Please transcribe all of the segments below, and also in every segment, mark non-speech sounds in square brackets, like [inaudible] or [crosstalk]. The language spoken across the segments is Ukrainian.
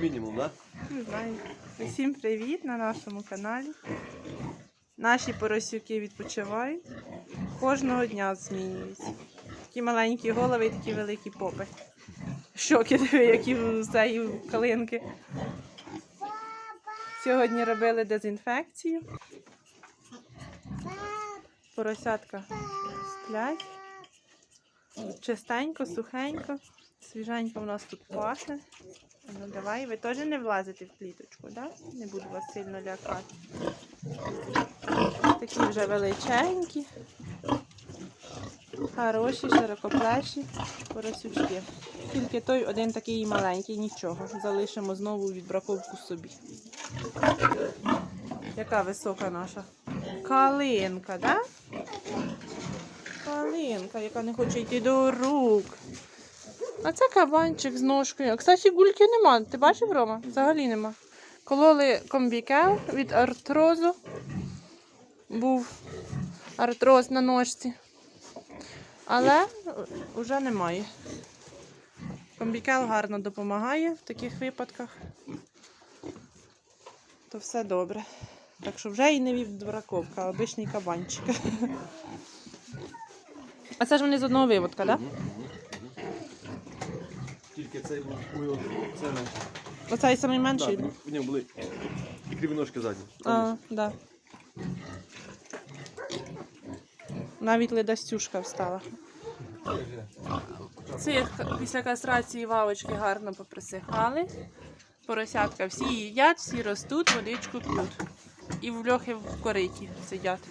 мінімум, да? Не знаю. Усім привіт на нашому каналі. Наші поросюки відпочивають. Кожного дня змінюються. Такі маленькі голови і такі великі попи. Щоки, які в цієї калинки. Сьогодні робили дезінфекцію. Поросятка сплять. Чистенько, сухенько, свіженько в нас тут пахне. Ну давай, ви теж не влазите в кліточку, да? Не буду вас сильно лякати. Такі вже величенькі, хороші, широкоплечі поросючки. Тільки той один такий маленький, нічого. Залишимо знову відбраковку собі. Яка висока наша? Калинка, да? Калинка, яка не хоче йти до рук. А це кабанчик з ножкою. Кстати, гульки нема. Ти бачив, Рома? Взагалі нема. Кололи комбікел від артрозу. Був артроз на ножці. Але вже немає. Комбікел гарно допомагає в таких випадках. То все добре. Так що вже і не відбраковка, а обичний кабанчик. [laughs] А це ж вони з одного виводка, так? Да? Цей був ой, це. Оцей самий менший. В ньому були і криві ножки задні. А, да. Навіть ледастюшка встала. Цих після кастрації вавочки гарно поприсихали. Поросятка всі їдять, всі ростуть, водичку п'ють. І в льохи в кориті сидять.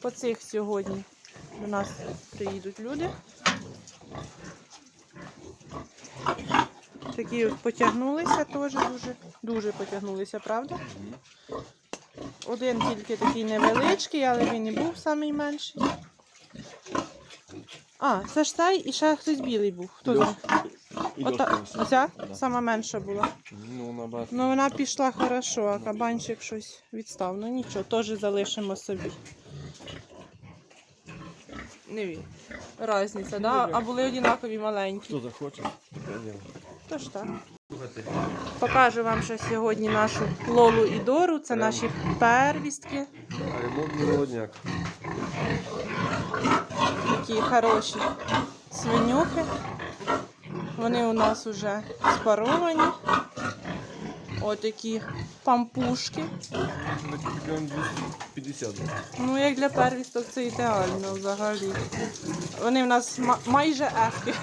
По цих сьогодні до нас приїдуть люди. Такі от потягнулися теж дуже, дуже потягнулися, правда? Один тільки такий невеличкий, але він і був самий менший. А, це ж цей і ще хтось білий був. Хто? І Ота, оця сама менша була. Ну. Ну вона пішла хорошо, а кабанчик щось відстав. Ну нічого, теж залишимо собі. Не він. Разниця, да? А були однакові маленькі. Хто захоче? Тож так. Покажу вам ще сьогодні нашу Лолу і Дору. Це Прямо. наші первістки. А ремонтний молодняк. Такі хороші свинюхи. Вони у нас вже спаровані. Отакі пампушки. Тільки 250. Ну, як для первісток це ідеально взагалі. Вони в нас майже ефки.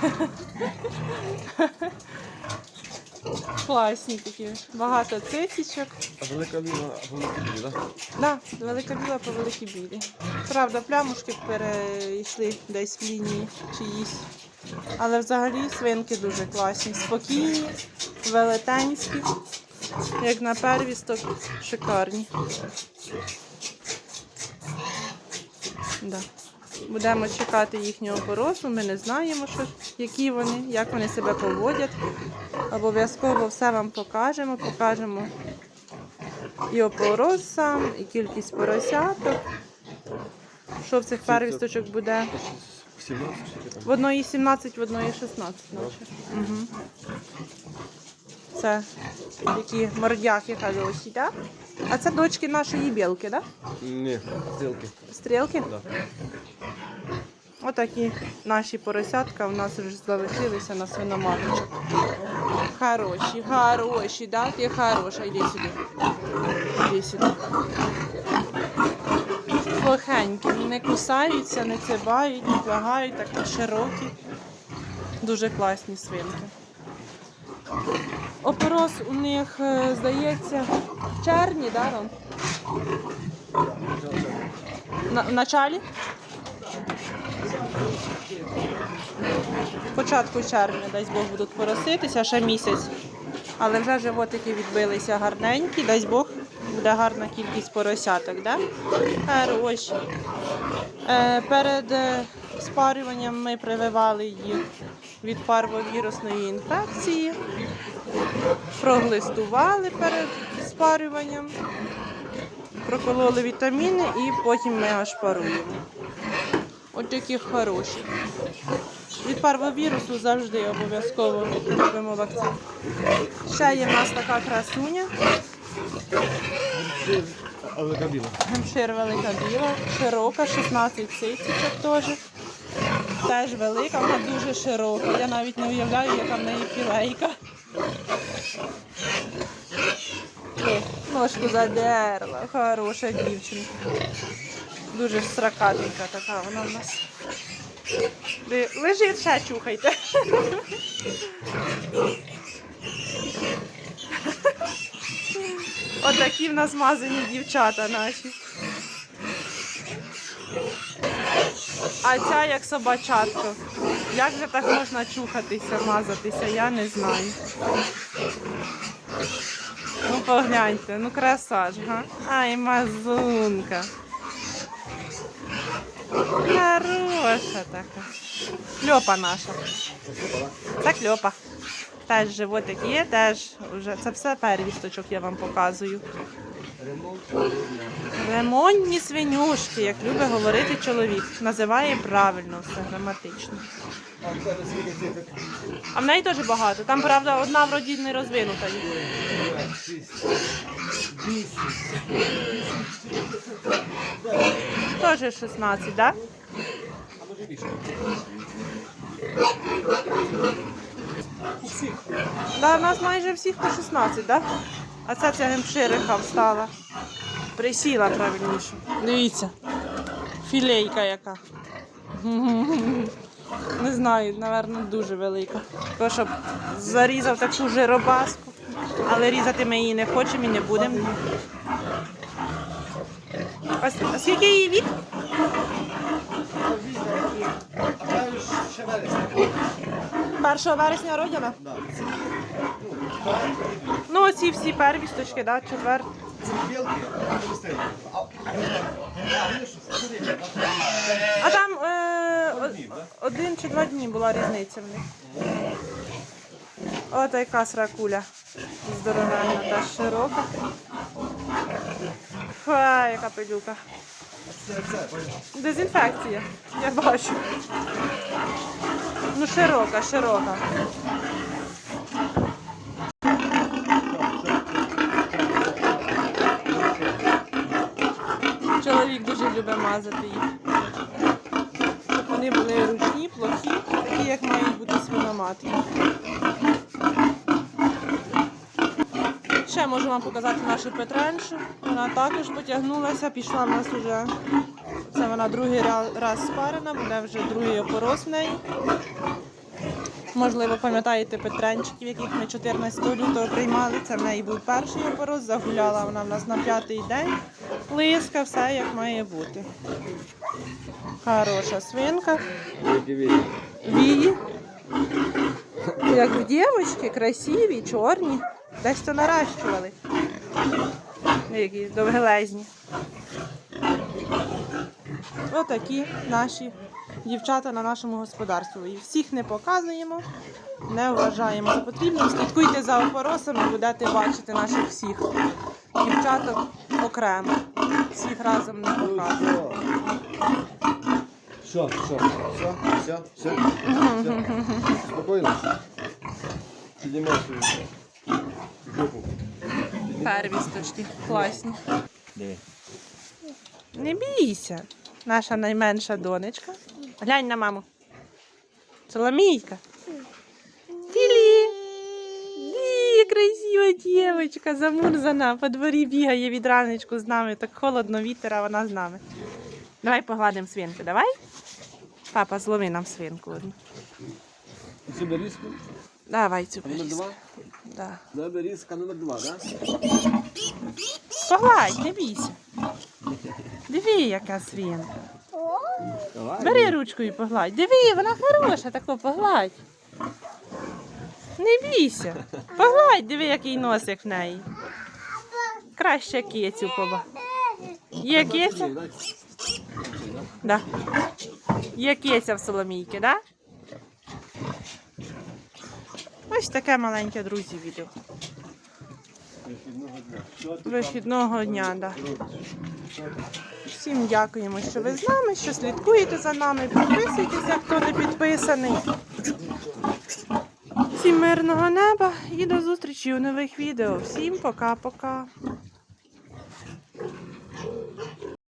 Класні такі. Багато цицічок. А велика ліна, а велика ліна, так? Да, велика біла по великі білі. Правда, плямушки перейшли десь в лінії чиїсь. Але взагалі свинки дуже класні, спокійні, велетенські, як на первісток, шикарні. Да. Будемо чекати їхнього поросу, ми не знаємо, що, які вони, як вони себе поводять. Обов'язково все вам покажемо, покажемо і опорос сам, і кількість поросяток. Що в цих первісточок буде? 17? В одної 17, в одної 16, наче. Угу. Це такі мордяхи хороші, так? А це дочки нашої білки, так? Ні, стрілки. Стрілки? Да. Отакі наші поросятка у нас вже залишилися на свиноматочок. Хороші, хороші, да? Ти хороша, йди сюди. Іди сюди. Плохенькі, не кусаються, не цибають, не плагають, такі широкі. Дуже класні свинки. Опорос у них, е, здається, в червні, да, Ром? В началі? Початку червня, дай Бог, будуть пороситися, ще місяць. Але вже животики відбилися гарненькі, дай Бог, буде гарна кількість поросяток, да? Хороші. Е, перед е, спарюванням ми прививали їх від парвовірусної інфекції, проглистували перед спарюванням, прокололи вітаміни і потім ми аж паруємо. От такі хороші. Від парвовірусу завжди обов'язково робимо вакцину. Ще є в нас така красуня. Але кабіна. Гемшир велика біла, широка, 16 ситічок теж. Теж велика, вона дуже широка. Я навіть не уявляю, яка в неї філейка. Ножку задерла, хороша дівчинка. Дуже сракатенька така вона в нас. Лежить, ще чухайте. Отакі в нас мазані дівчата наші. А ця як собачатка. Як же так можна чухатися, мазатися, я не знаю. Ну погляньте, ну краса ж, га? Ай, мазунка. Хороша така. Льопа наша. Так кльопа. Теж животик є, теж вже це все первісточок я вам показую. Ремонтні свинюшки, як любить говорити чоловік. Називає правильно все граматично. А в неї теж багато. Там, правда, одна вроді не розвинута. Теж 16, так? Да? Да, у нас майже всіх по 16, так? Да? А ця ця гемшириха встала. Присіла правильніше. Дивіться. Філейка яка. [laughs] Не знаю, напевно, дуже велика. То, щоб зарізав таку жиробаску. Але різати ми її не хочемо і не будемо. А скільки її вік? Ще вересня. 1 вересня родина? Ну, оці всі первісточки, да, четвер. Білки, а там е, о- один чи два дні була різниця в них. От яка сракуля. Здоровенна та широка. Фа, яка пилюка. Дезінфекція, я бачу. Ну, широка, широка. Чоловік дуже любить мазати їх. Щоб вони були ручні, плохі, такі, як мають бути свиноматки. Ще можу вам показати нашу Петреншу. Вона також потягнулася, пішла в нас уже. Це вона другий раз спарена, буде вже другий опорос в неї. Можливо, пам'ятаєте Петренчиків, яких ми 14 лютого приймали. Це в неї був перший опорос, загуляла вона в нас на п'ятий день. Лиска, все як має бути. Хороша свинка. Вії. Як в дівчатки, красиві, чорні. Десь то наращували. Які довгелезні. Отакі наші дівчата на нашому господарстві. Всіх не показуємо, не вважаємо за потрібним. Слідкуйте за опоросами, будете бачити наших всіх дівчаток окремо. Всіх разом не показуємо. Що, що, все, все, все, все. Спокійно. Піднімай свою жопу. Первісточки класні. Диви. Не бійся. Наша найменша донечка. Глянь на маму. Соломійка. Філі. Ді, красива дівчинка, замурзана. По дворі бігає від ранечку з нами. Так холодно, вітер, а вона з нами. Давай погладимо свинку, давай. Папа, злови нам свинку одну. Цю берізку, Давай цю берізку. Да. Да, берізка номер два, да? Погладь, не бійся. Диви, яка свинка. Бери ручку і погладь. Диви, вона хороша, тако погладь. Не бійся. Погладь, диви, який носик в неї. Краще кицю поба. Є киця? Да. Є киця в Соломійки, да? Ось таке маленьке, друзі, відео. Вихідного дня. так. Да. Всім дякуємо, що ви з нами, що слідкуєте за нами. Підписуйтеся, хто не підписаний. Всім мирного неба і до зустрічі у нових відео. Всім пока-пока.